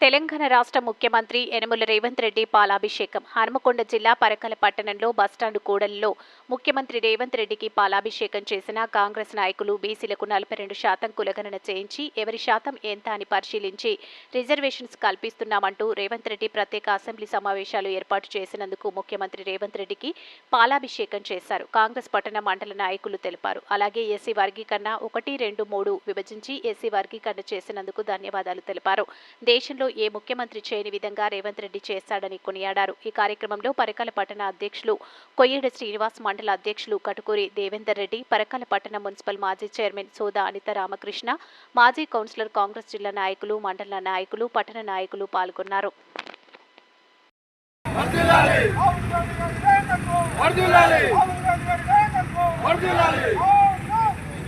తెలంగాణ రాష్ట్ర ముఖ్యమంత్రి యనమల రేవంత్ రెడ్డి పాలాభిషేకం. హనుమకొండ జిల్లా పరకల పట్టణంలో బస్టాండ్ కూడలిలో ముఖ్యమంత్రి రేవంత్ రెడ్డికి పాలాభిషేకం చేసిన కాంగ్రెస్ నాయకులు బీసీలకు నలభై రెండు శాతం కులగణన చేయించి ఎవరి శాతం ఎంత అని పరిశీలించి రిజర్వేషన్స్ కల్పిస్తున్నామంటూ రేవంత్ రెడ్డి ప్రత్యేక అసెంబ్లీ సమావేశాలు ఏర్పాటు చేసినందుకు ముఖ్యమంత్రి రేవంత్ రెడ్డికి పాలాభిషేకం చేశారు. కాంగ్రెస్ పట్టణ మండల నాయకులు తెలిపారు. అలాగే ఎస్సీ వర్గీకరణ ఒకటి రెండు మూడు విభజించి ఎస్సీ వర్గీకరణ చేసినందుకు ధన్యవాదాలు తెలిపారు. దేశంలో ఏ ముఖ్యమంత్రి చేయని విధంగా రేవంత్ రెడ్డి చేశాడని కొనియాడారు. ఈ కార్యక్రమంలో పరకాల పట్టణ అధ్యక్షులు కొయ్యేడు శ్రీనివాస్ మండల అధ్యక్షులు కటుకూరి దేవేందర్ రెడ్డి పరకాల పట్టణ మున్సిపల్ మాజీ చైర్మన్ సోదా అనిత రామకృష్ణ మాజీ కౌన్సిలర్ కాంగ్రెస్ జిల్లా నాయకులు మండల నాయకులు పట్టణ నాయకులు పాల్గొన్నారు.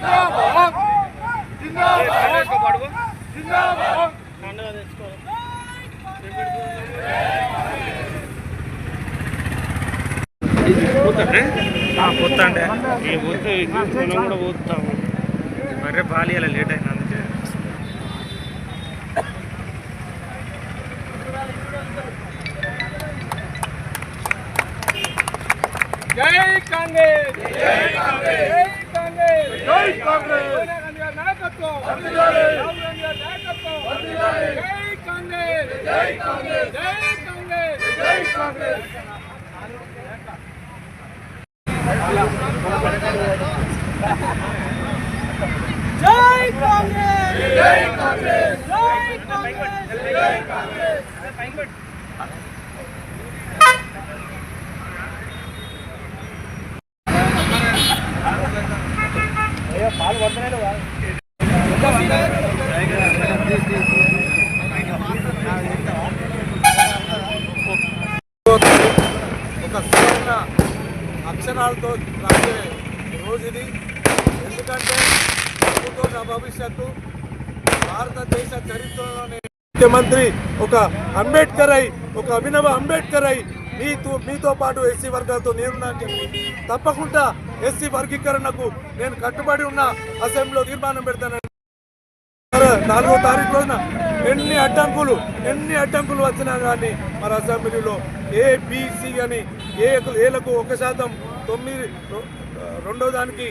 జిందాబాద్ జిందాబాద్ జిందాబాద్! పోతా అంటే ఈ పోతే మనం కూడా పోతాము మర్రే పాలియాల లేట్ అయినా అందుకే. జై కాంగ్రెస్! జై కాంగ్రెస్! జై కాంగ్రెస్! జై కాంగ్రెస్! నాయకత్వం! నాయకత్వం జై కాంగ్రెస్ జై కాంగ్రెస్. జై కాంగ్రెస్ జై కాంగ్రెస్ జై కాంగ్రెస్ జై కాంగ్రెస్ జై కాంగ్రెస్ జై కాంగ్రెస్ ఒక సువర్ణ అక్షరాలతో రాసే రోజు ఇది ఎందుకంటే ప్రభుత్వ నా భారతదేశ చరిత్రలోనే ముఖ్యమంత్రి ఒక అంబేద్కర్ అయి ఒక అభినవ అంబేద్కర్ అయి మీతో మీతో పాటు ఎస్సీ వర్గాలతో నేనున్నా చెప్పి. తప్పకుండా ఎస్సీ వర్గీకరణకు నేను కట్టుబడి ఉన్న అసెంబ్లీలో తీర్మానం పెడతానని నాలుగో తారీఖు రోజున ఎన్ని అడ్డంకులు ఎన్ని అడ్డంకులు వచ్చినా కానీ మన అసెంబ్లీలో ఏబీసీ అని ఏ ఏలకు ఒక శాతం తొమ్మిది రెండో దానికి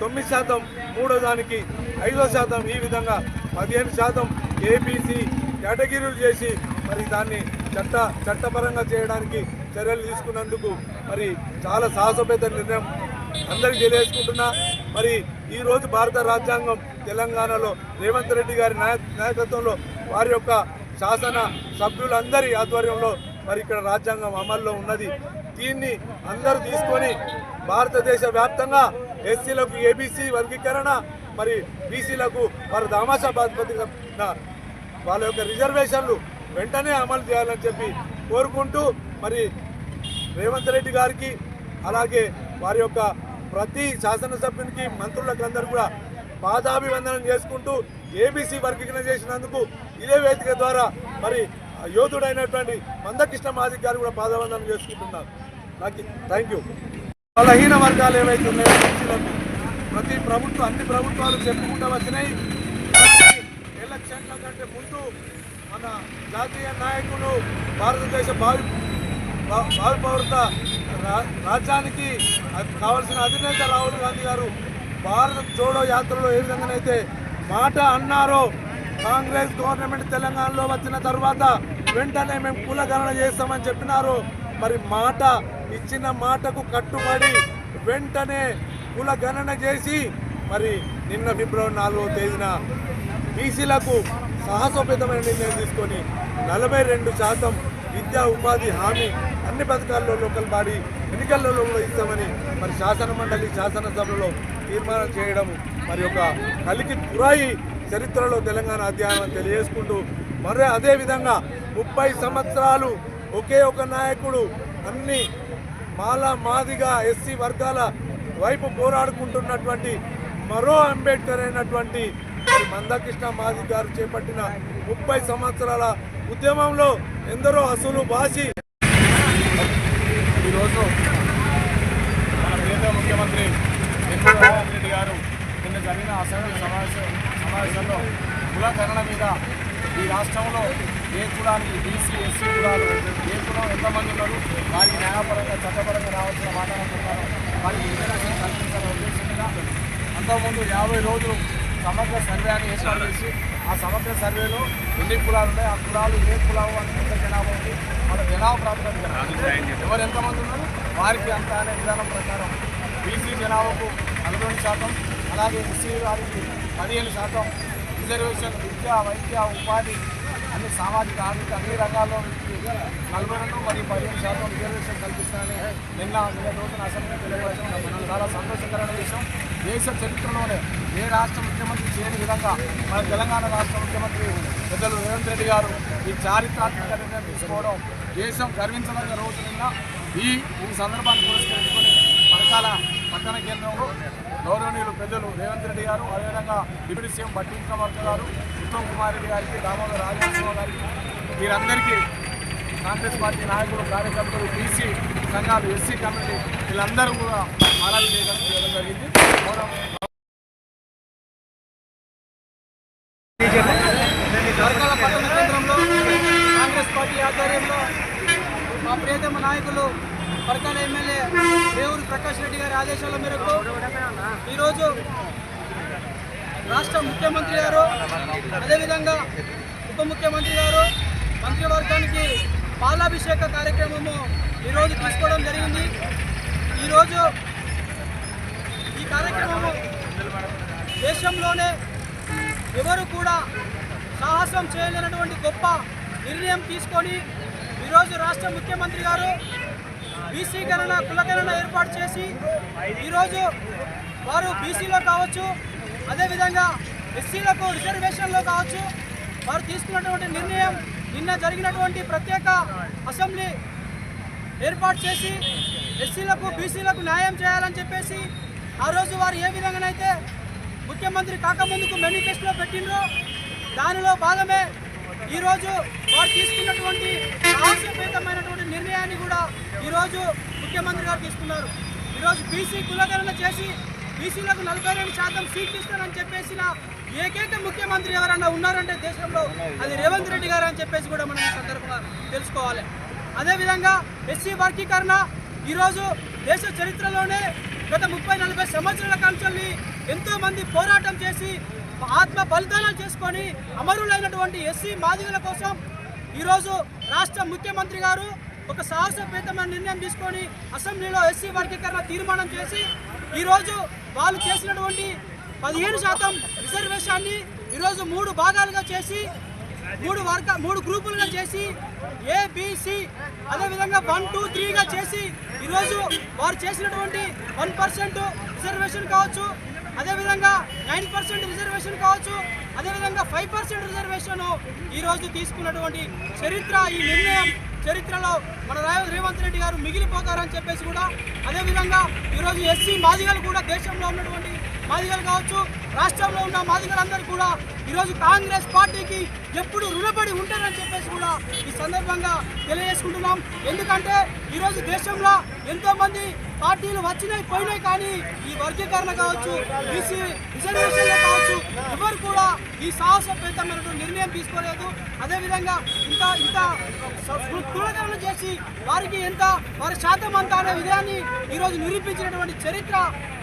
తొమ్మిది శాతం మూడో దానికి ఐదో శాతం ఈ విధంగా పదిహేను శాతం ఏబీసీ కేటగిరీలు చేసి మరి దాన్ని చట్ట చట్టపరంగా చేయడానికి చర్యలు తీసుకున్నందుకు మరి చాలా సాహసోపేత నిర్ణయం అందరికీ తెలియజేసుకుంటున్నా. మరి ఈరోజు భారత రాజ్యాంగం తెలంగాణలో రేవంత్ రెడ్డి గారి నాయ- నాయకత్వంలో వారి యొక్క శాసన సభ్యులందరి ఆధ్వర్యంలో మరి ఇక్కడ రాజ్యాంగం అమల్లో ఉన్నది. దీన్ని అందరూ తీసుకొని భారతదేశ వ్యాప్తంగా ఎస్సీలకు ఏబీసీ వర్గీకరణ మరి బీసీలకు వారి దామాషా బాధ్యతగా వాళ్ళ యొక్క రిజర్వేషన్లు వెంటనే అమలు చేయాలని చెప్పి కోరుకుంటూ మరి రేవంత్ రెడ్డి గారికి అలాగే వారి యొక్క ప్రతి శాసనసభ్యునికి మంత్రులకు అందరూ కూడా పాదాభివందనం చేసుకుంటూ ఏబీసీ వర్గీకరణ చేసినందుకు ఇదే వేదిక ద్వారా మరి యోధుడైనటువంటి మందకృష్ణ మాదిక్ గారు కూడా పాదాభివందనం చేసుకుంటున్నారు. నాకు థ్యాంక్ యూ. బలహీన వర్గాలు ఏవైతే ఉన్నాయో ప్రతి ప్రభుత్వం అన్ని ప్రభుత్వాలు చెప్పుకుంటూ వచ్చినాయి. ఎలక్షన్ల కంటే ముందు మన జాతీయ నాయకులు భారతదేశ భావి భావి పౌరత రా- రాజ్యానికి కావాల్సిన అధినేత రాహుల్ గాంధీ గారు భారత జోడో యాత్రలో ఏ విధంగానైతే మాట అన్నారో కాంగ్రెస్ గవర్నమెంట్ తెలంగాణలో వచ్చిన తర్వాత వెంటనే మేము కులగణన చేస్తామని చెప్పినారు. మరి మాట ఇచ్చిన మాటకు కట్టుబడి వెంటనే కుల గణన చేసి మరి నిన్న ఫిబ్రవరి నాలుగవ తేదీన బీసీలకు సాహసోపేతమైన నిర్ణయం తీసుకొని నలభై రెండు శాతం విద్యా ఉపాధి హామీ అన్ని పథకాల్లో లోకల్ బాడీ ఎన్నికల్లో కూడా ఇస్తామని మరి శాసన మండలి శాసనసభలో తీర్మానం చేయడం మరి ఒక కలికి పురాయి చరిత్రలో తెలంగాణ అధ్యయనం తెలియజేసుకుంటూ మరి అదేవిధంగా ముప్పై సంవత్సరాలు ఒకే ఒక నాయకుడు అన్ని మాల మాదిగా ఎస్సీ వర్గాల వైపు పోరాడుకుంటున్నటువంటి మరో అంబేద్కర్ అయినటువంటి మందకృష్ణ మాది గారు చేపట్టిన ముప్పై సంవత్సరాల ఉద్యమంలో ఎందరో అసలు బాసి ఈరోజు మన ప్రియతమ ముఖ్యమంత్రి చంద్రబాబు రేవంత్ రెడ్డి గారు నిన్న జరిగిన అసెంబ్లీ సమావేశం సమావేశంలో కులకరణ మీద ఈ రాష్ట్రంలో ఏ కులానికి బీసీ ఎస్సీ కులాలు ఏ కులం ఎంతమంది ఉన్నారు వారికి న్యాయపరంగా చట్టపరంగా రావాల్సిన వాటాల ప్రకారం వారికి రిజర్వేషన్ కల్పించాలనే ఉద్దేశం మీద అంతకుముందు యాభై రోజులు సమగ్ర సర్వే అని ఏర్పాటు చేసి ఆ సమగ్ర సర్వేలో ఎన్ని కులాలు ఉన్నాయి ఆ కులాలు ఏ కులాలు అని ఎంత జనాభా ఉంది. మన జనాభా ప్రాతిపదికన ఎవరు ఎంతమంది ఉన్నారు వారికి అంత అనే విధానం ప్రకారం బీసీ జనాభాకు నలభై శాతం అలాగే ఎస్సీ వారికి పదిహేను శాతం రిజర్వేషన్ విద్య వైద్య ఉపాధి అన్ని సామాజిక ఆర్థిక అన్ని రంగాల్లో నలభై రెండు మరియు పదిహేను శాతం రిజర్వేషన్ కల్పిస్తానని నిన్న నిన్న రోజున అసెంబ్లీ తెలియజేయడం చాలా సంతోషకరమైన విషయం. దేశ చరిత్రలోనే ఏ రాష్ట్ర ముఖ్యమంత్రి చేయని విధంగా మన తెలంగాణ రాష్ట్ర ముఖ్యమంత్రి పెద్దలు రేవంత్ రెడ్డి గారు ఈ చారిత్రాత్మక నిర్ణయం తీసుకోవడం దేశం గర్వించదగ్గ రోజు నిన్న ఈ ఈ సందర్భాన్ని పురస్కరించుకొని పథకాల పట్టణ కేంద్రంలో గౌరవనీయులు పెద్దలు రేవంత్ రెడ్డి గారు అదేవిధంగా డిప్యూటీ సీఎం బట్టి విక్రమార్క గారు ఉత్తమ్ కుమార్ రెడ్డి గారికి దామోదర్ రాజేశ్వరరావు గారికి వీరందరికీ కాంగ్రెస్ పార్టీ నాయకులు కార్యకర్తలు బీసీ సంఘాలు ఎస్సీ కమిటీ వీళ్ళందరూ కూడా చేయడం చేయడం జరిగింది వర్గాల పట్టణ కేంద్రంలో కాంగ్రెస్ పార్టీ ఆధ్వర్యంలో మా ప్రియతమ నాయకులు వర్గాల ఎమ్మెల్యే దేవుడు ప్రకాష్ రెడ్డి గారి ఆదేశాల మేరకు ఈరోజు రాష్ట్ర ముఖ్యమంత్రి గారు అదేవిధంగా ఉప ముఖ్యమంత్రి గారు మంత్రివర్గానికి పాలాభిషేక కార్యక్రమము ఈరోజు తీసుకోవడం జరిగింది ఈరోజు కార్యక్రమము దేశంలోనే ఎవరు కూడా సాహసం చేయలేనటువంటి గొప్ప నిర్ణయం తీసుకొని ఈరోజు రాష్ట్ర ముఖ్యమంత్రి గారు బీసీ గణన కులగణన ఏర్పాటు చేసి ఈరోజు వారు బీసీలో కావచ్చు అదేవిధంగా ఎస్సీలకు రిజర్వేషన్లో కావచ్చు వారు తీసుకున్నటువంటి నిర్ణయం నిన్న జరిగినటువంటి ప్రత్యేక అసెంబ్లీ ఏర్పాటు చేసి ఎస్సీలకు బీసీలకు న్యాయం చేయాలని చెప్పేసి ఆ రోజు వారు ఏ విధంగానైతే ముఖ్యమంత్రి కాకముందుకు మేనిఫెస్టోలో పెట్టిండ్రో దానిలో భాగమే ఈరోజు వారు తీసుకున్నటువంటి ఆశపేతమైనటువంటి నిర్ణయాన్ని కూడా ఈరోజు ముఖ్యమంత్రి గారు తీసుకున్నారు. ఈరోజు బీసీ కులగణన చేసి బీసీలకు నలభై రెండు శాతం సీట్లు ఇస్తానని చెప్పేసిన ఏకైక ముఖ్యమంత్రి ఎవరన్నా ఉన్నారంటే దేశంలో అది రేవంత్ రెడ్డి గారు అని చెప్పేసి కూడా మనం ఈ సందర్భంగా తెలుసుకోవాలి. అదేవిధంగా ఎస్సీ వర్గీకరణ ఈరోజు దేశ చరిత్రలోనే గత ముప్పై నలభై సంవత్సరాల కాంచెల్ని ఎంతో మంది పోరాటం చేసి ఆత్మ బలిదానాలు చేసుకొని అమరులైనటువంటి ఎస్సీ మాదిగల కోసం ఈరోజు రాష్ట్ర ముఖ్యమంత్రి గారు ఒక సాహసపేతమైన నిర్ణయం తీసుకొని అసెంబ్లీలో ఎస్సీ వర్గీకరణ తీర్మానం చేసి ఈరోజు వాళ్ళు చేసినటువంటి పదిహేను శాతం రిజర్వేషన్ని ఈరోజు మూడు భాగాలుగా చేసి మూడు వర్గ మూడు గ్రూపులుగా చేసి ఏబిసి అదేవిధంగా వన్ టూ త్రీగా చేసి ఈరోజు వారు చేసినటువంటి వన్ పర్సెంట్ రిజర్వేషన్ కావచ్చు అదేవిధంగా నైన్ పర్సెంట్ రిజర్వేషన్ కావచ్చు అదేవిధంగా ఫైవ్ పర్సెంట్ రిజర్వేషన్ ఈరోజు తీసుకున్నటువంటి చరిత్ర ఈ నిర్ణయం చరిత్రలో మన రేవంత్ రెడ్డి గారు మిగిలిపోతారని చెప్పేసి కూడా అదేవిధంగా ఈరోజు ఎస్సీ మాదిగలు కూడా దేశంలో ఉన్నటువంటి మాదిగలు కావచ్చు రాష్ట్రంలో ఉన్న మాదిగలందరూ కూడా ఈరోజు కాంగ్రెస్ పార్టీకి ఎప్పుడు రుణపడి ఉంటారని చెప్పేసి కూడా ఈ సందర్భంగా తెలియజేసుకుంటున్నాం. ఎందుకంటే ఈరోజు దేశంలో ఎంతోమంది పార్టీలు వచ్చినాయి పోయినాయి కానీ ఈ వర్గీకరణ కావచ్చు బీసీ రిజర్వేషన్లో కావచ్చు ఎవరు కూడా ఈ సాహసపేతమైనటువంటి నిర్ణయం తీసుకోలేదు. అదేవిధంగా ఇంత ఇంత కులకరణ చేసి వారికి ఎంత వారి శాతం అంత అనే విధాన్ని ఈరోజు నిరూపించినటువంటి చరిత్ర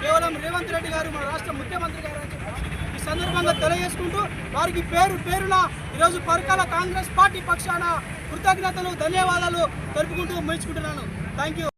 కేవలం రేవంత్ రెడ్డి గారు మన రాష్ట్ర ముఖ్యమంత్రి గారు అని చెప్పి ఈ సందర్భంగా తెలియజేసుకుంటూ వారికి పేరు పేరున ఈరోజు పరకాల కాంగ్రెస్ పార్టీ పక్షాన కృతజ్ఞతలు ధన్యవాదాలు తెలుపుకుంటూ ముగించుకుంటున్నాను. Thank you